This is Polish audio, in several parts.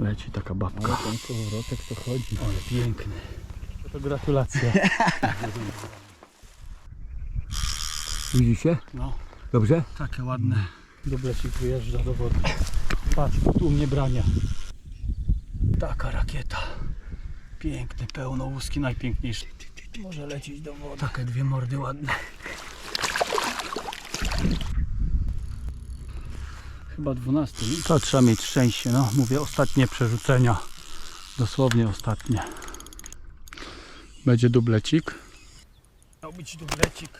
Leci taka babka. Ale ten kołowrotek to chodzi. Ale piękny. To gratulacje. Widzicie? No, Dobrze? takie ładne. Dublecik wyjeżdża do wody. Patrz, tu mnie brania. Taka rakieta. Piękny, pełno łuski, najpiękniejszy. Może lecieć do wody. Takie dwie mordy ładne. Chyba 12. To trzeba mieć szczęście, no. Mówię, ostatnie przerzucenia. Dosłownie ostatnie. Będzie dublecik. Miał być dublecik.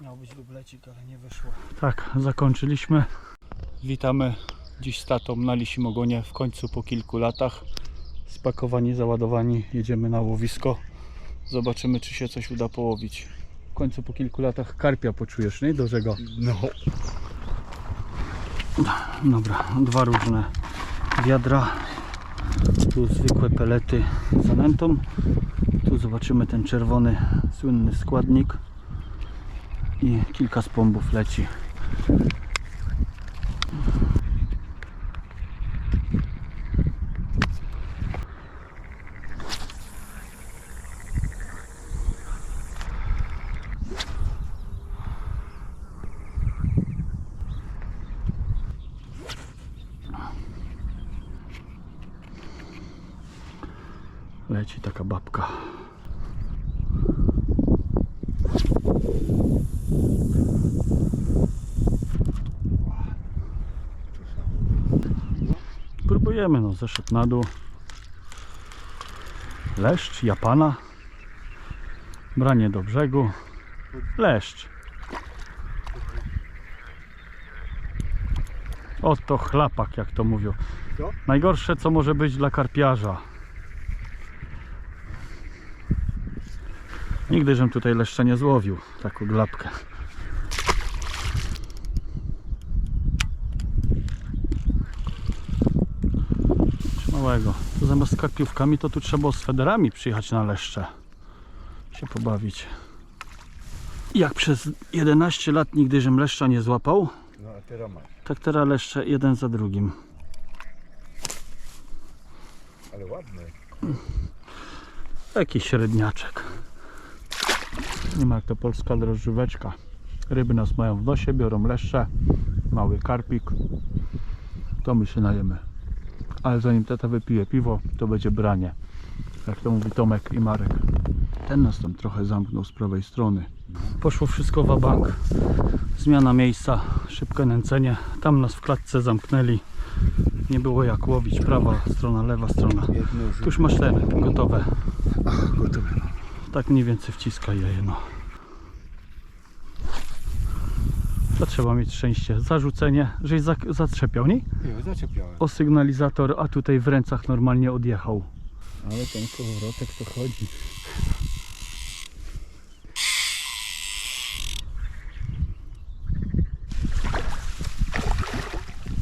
Miał być dublecik, ale nie wyszło. Tak, zakończyliśmy. Witamy dziś z tatą na Lisim Ogonie w końcu po kilku latach. Spakowani, załadowani, jedziemy na łowisko. Zobaczymy, czy się coś uda połowić. W końcu po kilku latach karpia poczujesz, nie? Dużego. No. Dobra, dwa różne wiadra. Tu zwykłe pelety z anentą. Tu zobaczymy ten czerwony, słynny składnik. I kilka spombów leci. Leci taka babka. Próbujemy, no, zeszedł na dół. Leszcz, Japana. Branie do brzegu. Leszcz. Oto chlapak, jak to mówią. Najgorsze, co może być dla karpiarza. Nigdy żem tutaj leszcza nie złowił, taką glapkę. Małego. To zamiast z karpiówkami, to tu trzeba z federami przyjechać na leszcze. Się pobawić. Jak przez 11 lat nigdy żem leszcza nie złapał, No a teraz masz. tak teraz leszcze jeden za drugim. Ale ładny. Jakiś średniaczek. Nie ma jak to polska drożdżóweczka. Ryby nas mają w nosie, biorą leszcze, mały karpik. To my się najemy. Ale zanim tata wypije piwo, to będzie branie. Jak to mówi Tomek i Marek. Ten nas tam trochę zamknął z prawej strony. Poszło wszystko w bank. Zmiana miejsca, szybkie nęcenie. Tam nas w klatce zamknęli. Nie było jak łowić. Prawa strona, lewa strona. Tu już masz ten, gotowe. Ach, gotowe. Tak mniej więcej wciska je, no. To trzeba mieć szczęście. Zarzucenie, żeś za, zatrzepiał, nie? Jo, zaczepiałem. O sygnalizator, a tutaj w ręcach normalnie odjechał. Ale ten kołowrotek to chodzi.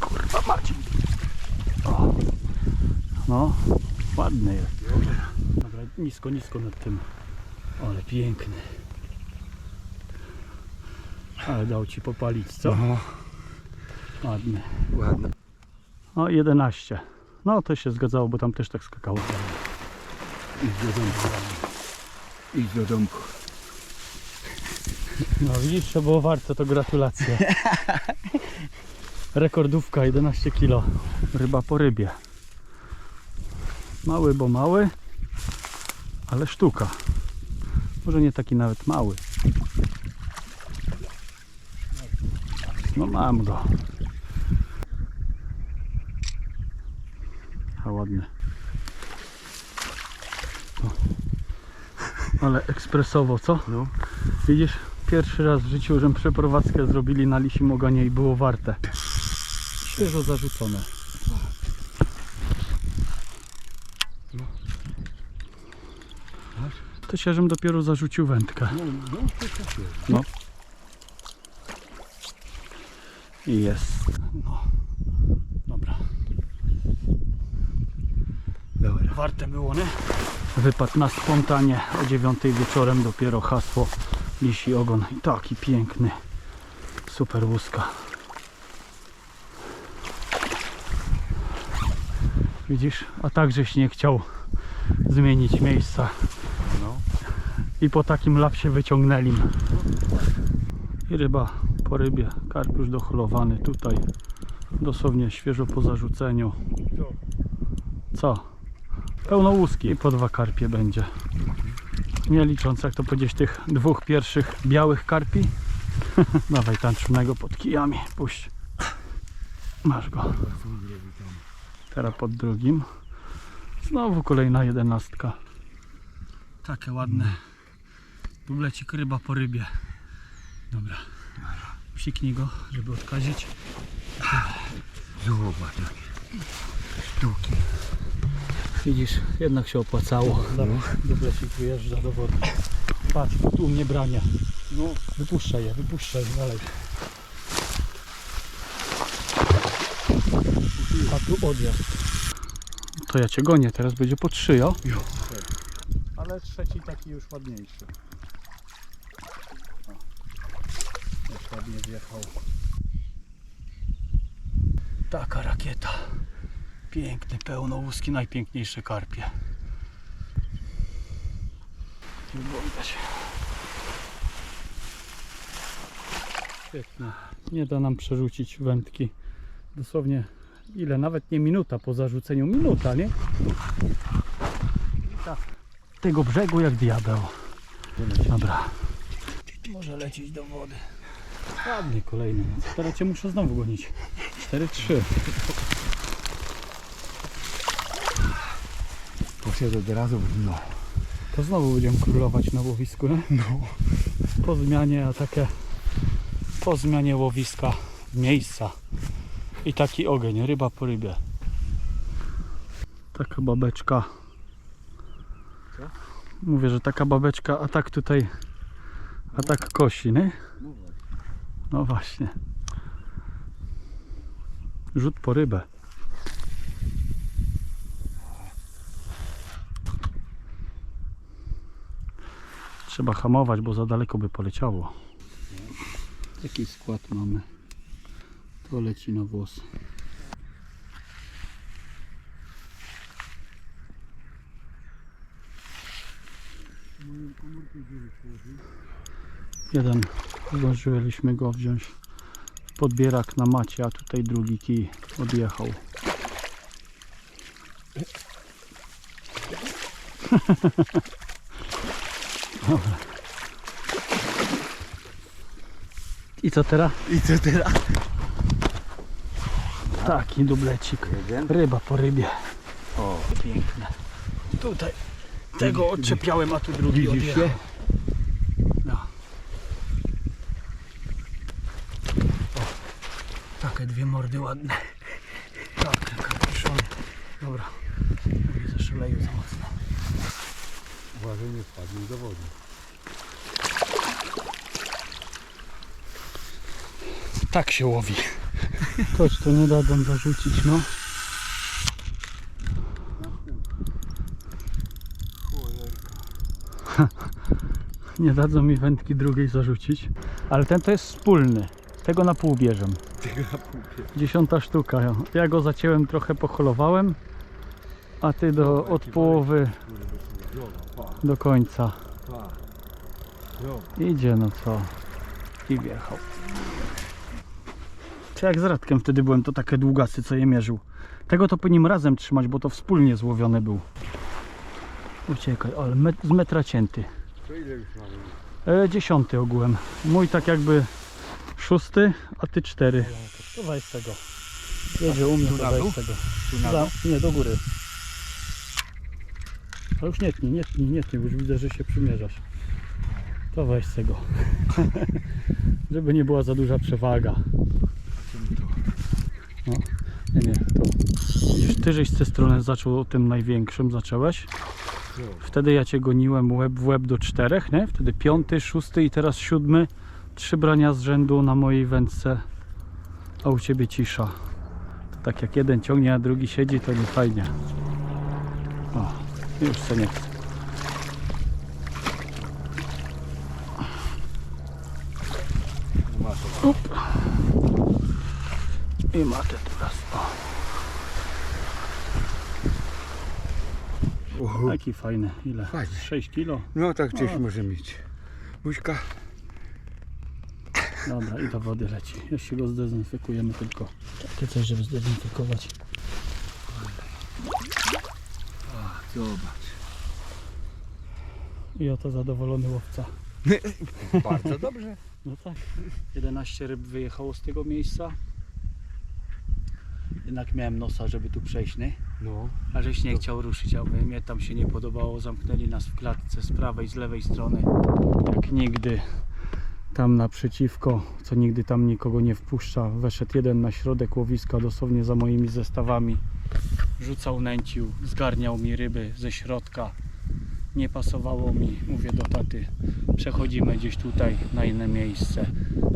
Kurwa Marcin. O. No, ładny jest. Dobra, nisko, nisko nad tym. Ale piękny. Ale dał ci popalić, co? No, Ładny. ładny. No 11. No to się zgadzało, bo tam też tak skakało. Idź do domku. Idź do domku. No widzisz, to było warto, to gratulacje. Rekordówka 11 kg. Ryba po rybie. Mały, bo mały, ale sztuka. Może nie taki nawet mały. No mam go. A ładny. O. Ale ekspresowo, co? No. Widzisz, pierwszy raz w życiu, że przeprowadzkę zrobili na Lisim Ogonie i było warte. Świeżo zarzucone. To się, żem dopiero zarzucił wędkę. No, no. No. I jest. No. Dobra. Dobra. Warte było, nie? Wypadł na spontanie o 9 wieczorem dopiero hasło Lisi Ogon. I taki piękny. Super łuska. Widzisz? A tak żeś nie chciał zmienić miejsca. I po takim lapsie wyciągnęli. I ryba po rybie. Karp już docholowany tutaj. Dosłownie świeżo po zarzuceniu. Co? Pełno łuski po dwa karpie będzie. Nie licząc jak to powiedzieć tych dwóch pierwszych białych karpi. Dawaj tańczonego pod kijami. Puść. Masz go. Teraz pod drugim. Znowu kolejna jedenastka. Takie ładne. Dublecik ryba po rybie. Dobra. Psiknij go, żeby odkazić. Zobacz jakie sztuki. Widzisz, jednak się opłacało. Dobra, dublecik wyjeżdża do wody. Patrz, tu mnie brania. No, wypuszczaj je, wypuszczaj dalej. A tu odjazd. To ja cię gonię, teraz będzie po trzy, o? Ale trzeci taki już ładniejszy. O, Już ładnie wjechał. Taka rakieta. Piękny, pełno łuski, najpiękniejsze karpie. Nie było. Nie da nam przerzucić wędki. Dosłownie ile? Nawet nie minuta po zarzuceniu. Minuta, nie? Tak. Tego brzegu jak diabeł. Dobra. Może lecieć do wody. Ładnie kolejny. Teraz cię muszę znowu gonić. 4-3. Poszedł od razu w dno. To znowu będziemy królować na łowisku, nie? No. Po zmianie, a takie po zmianie łowiska, miejsca i taki ogień, ryba po rybie. Taka babeczka. Co? Mówię, że taka babeczka, a tak tutaj, a tak kosi, nie? No właśnie. Rzut po rybę. Trzeba hamować, bo za daleko by poleciało. Taki skład mamy. To leci na włos. Jeden zdążyliśmy go wziąć w podbierak na macie, a tutaj drugi kij odjechał. I co teraz? I co teraz? Taki dublecik. Jeden. Ryba po rybie. O, Piękne. Tutaj tego odczepiałem, a tu drugi Widzisz odjechał. się? No. O, takie dwie mordy ładne. Takie kapiszony. Dobra. Że leju za mocno. uważaj nie wpadnij do wody. Tak się łowi. Chodź, to nie dadzą zarzucić, no. Nie dadzą mi wędki drugiej zarzucić. Ale ten to jest wspólny. Tego na pół bierzem. Tego na. Dziesiąta sztuka. ja. Ja go zacięłem, trochę poholowałem. A ty do, od połowy do końca. Idzie, no co. I wjechał. Czy jak z Radkiem wtedy byłem, to takie długasy, co je mierzył. Tego to powinien razem trzymać, bo to wspólnie złowiony był. Uciekaj, ale met, z metra cięty. To ile już mamy? E, dziesiąty ogółem. Mój tak jakby szósty, a ty cztery. To weź tego. Jedzie u mnie, to weź tego. Za, nie, do góry. Ale już nie tnij, nie tnij, nie tnij, bo już widzę, że się przymierzasz. To weź tego. Żeby nie była za duża przewaga. No, nie, nie, to. Widzisz, ty żeś z tej strony zaczął tym największym, zacząłeś. Wtedy ja cię goniłem łeb w łeb do czterech, nie? Wtedy piąty, szósty i teraz siódmy. Trzy brania z rzędu na mojej wędce, a u ciebie cisza. To tak jak jeden ciągnie, a drugi siedzi, to nie fajnie. O, już co nie chce. Up. I matę teraz. O. Taki fajny. Ile? Fajny. 6 kilo. No tak gdzieś O. może mieć. Buźka. Dobra, i do wody leci. Jeszcze go zdezynfekujemy tylko. Takie coś, żeby zdezynfekować. Zobacz. I oto zadowolony łowca. Bardzo dobrze. No tak. 11 ryb wyjechało z tego miejsca. Jednak miałem nosa, żeby tu przejść, nie? No. A żeś nie chciał ruszyć, a mówię, mnie tam się nie podobało. Zamknęli nas w klatce z prawej, z lewej strony. Jak nigdy. Tam naprzeciwko, co nigdy tam nikogo nie wpuszcza. Weszedł jeden na środek łowiska, dosłownie za moimi zestawami. Rzucał, nęcił, zgarniał mi ryby ze środka. Nie pasowało mi, mówię do taty, przechodzimy gdzieś tutaj na inne miejsce.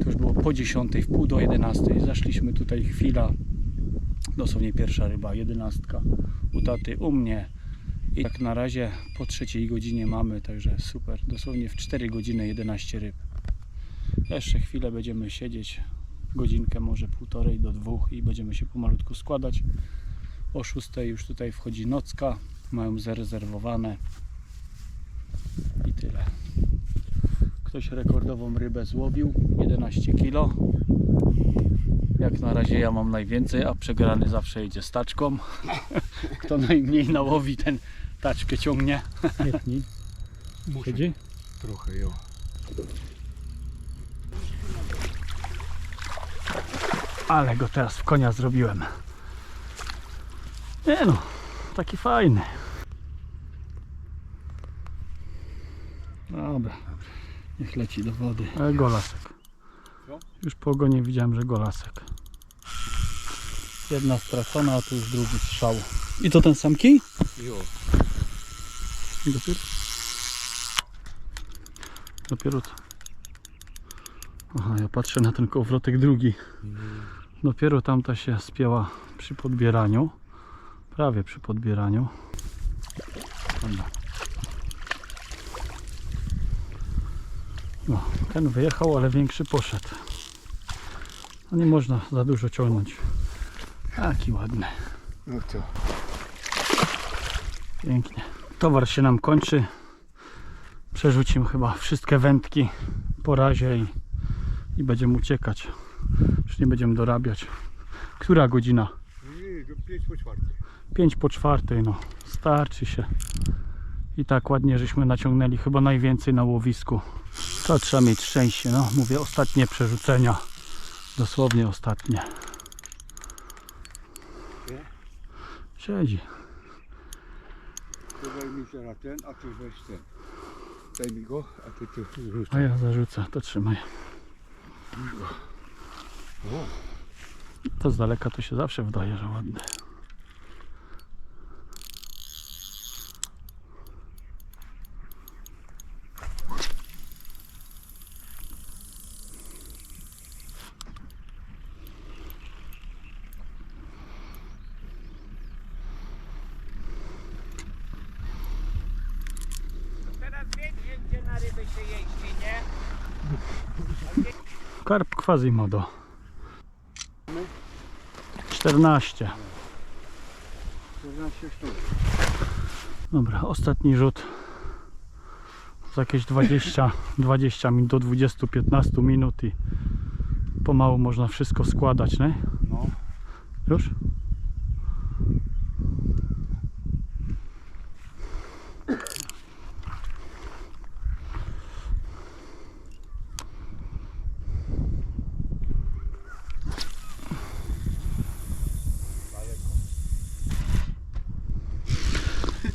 To już było po 10, w pół do 11. Zaszliśmy tutaj chwila, dosłownie pierwsza ryba, jedenastka u taty, u mnie. I tak na razie po trzeciej godzinie mamy, także super. Dosłownie w 4 godziny 11 ryb. Jeszcze chwilę będziemy siedzieć, godzinkę, może półtorej do dwóch i będziemy się pomalutku składać. O 6 już tutaj wchodzi nocka, mają zarezerwowane i tyle. Ktoś rekordową rybę złowił, 11 kg. Jak na razie ja mam najwięcej, a przegrany zawsze idzie z taczką. Kto najmniej nałowi, ten taczkę ciągnie. Siedzi? trochę jo. Ale go teraz w konia zrobiłem. Nie no, taki fajny. Dobra, niech leci do wody. Ale golasek. Już po ogonie widziałem, że golasek. Jedna stracona, a tu już drugi strzał. I to ten sam kij? Jo. Dopiero? Dopiero co? Aha, ja patrzę na ten kołowrotek drugi. Dopiero tamta się spięła przy podbieraniu. Prawie przy podbieraniu. Dobra. No, ten wyjechał, ale większy poszedł. No nie można za dużo ciągnąć. Taki ładny. No co? Pięknie. Towar się nam kończy. Przerzucimy chyba wszystkie wędki po razie i, i będziemy uciekać. Już nie będziemy dorabiać. Która godzina? Nie, do 5 po czwartej. 5 po czwartej, no. Starczy się. I tak ładnie żeśmy naciągnęli chyba najwięcej na łowisku. To trzeba mieć szczęście, no. Mówię, ostatnie przerzucenia. Dosłownie ostatnie. Nie? Siedzi. To daj mi teraz ten, a ty weź ten. Daj mi go, a ty tu A rzucaj. ja zarzucę, to trzymaj. O, To z daleka to się zawsze wydaje, że ładny. Teraz wiecie, gdzie na ryby się jeździ, nie? Karp Quasimodo. 14. 14 sztuk. Dobra, ostatni rzut. Za jakieś 20, 20 minut do 20-15 minut i pomału można wszystko składać, nie? No. Już?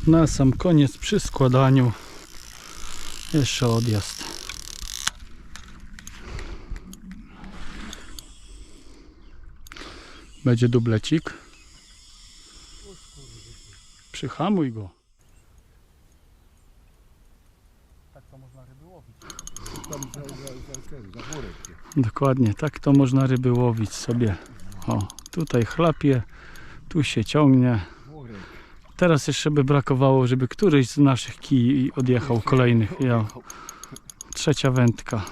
Na sam koniec przy składaniu jeszcze odjazd. Będzie dublecik. Przyhamuj go. Tak to można ryby łowić. Dokładnie, tak to można ryby łowić sobie. O, tutaj chlapie, tu się ciągnie. Teraz jeszcze by brakowało, żeby któryś z naszych kij odjechał kolejnych. Ja, trzecia wędka.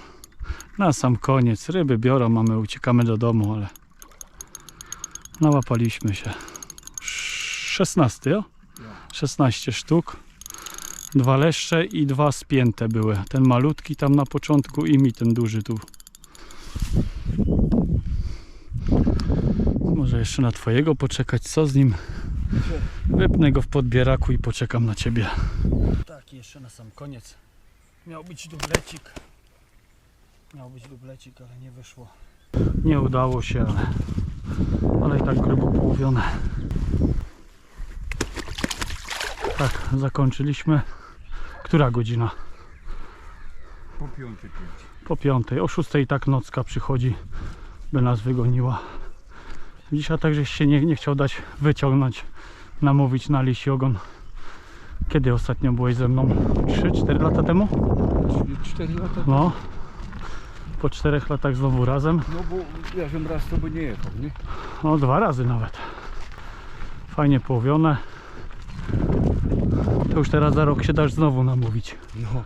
Na sam koniec. Ryby biorą, a my uciekamy do domu, ale nałapaliśmy się. 16, jo? 16 sztuk. Dwa leszcze i dwa spięte były. Ten malutki tam na początku i mi ten duży tu. Może jeszcze na twojego poczekać, co z nim? Wypnę go w podbieraku i poczekam na ciebie. Tak, jeszcze na sam koniec. Miał być dublecik. Miał być dublecik, ale nie wyszło. Nie udało się, ale, ale i tak grubo połowione. Tak, zakończyliśmy. Która godzina? Po pięć. Po piątej. O szóstej i tak nocka przychodzi, by nas wygoniła. Dzisiaj także się nie, nie chciał dać wyciągnąć, namówić na lisi ogon. Kiedy ostatnio byłeś ze mną? 3-4 lata temu? Czyli cztery lata. No. Po czterech latach znowu razem. No bo ja żem raz to by nie jechał, nie? No dwa razy nawet. Fajnie połowione. To już teraz za rok się dasz znowu namówić. No.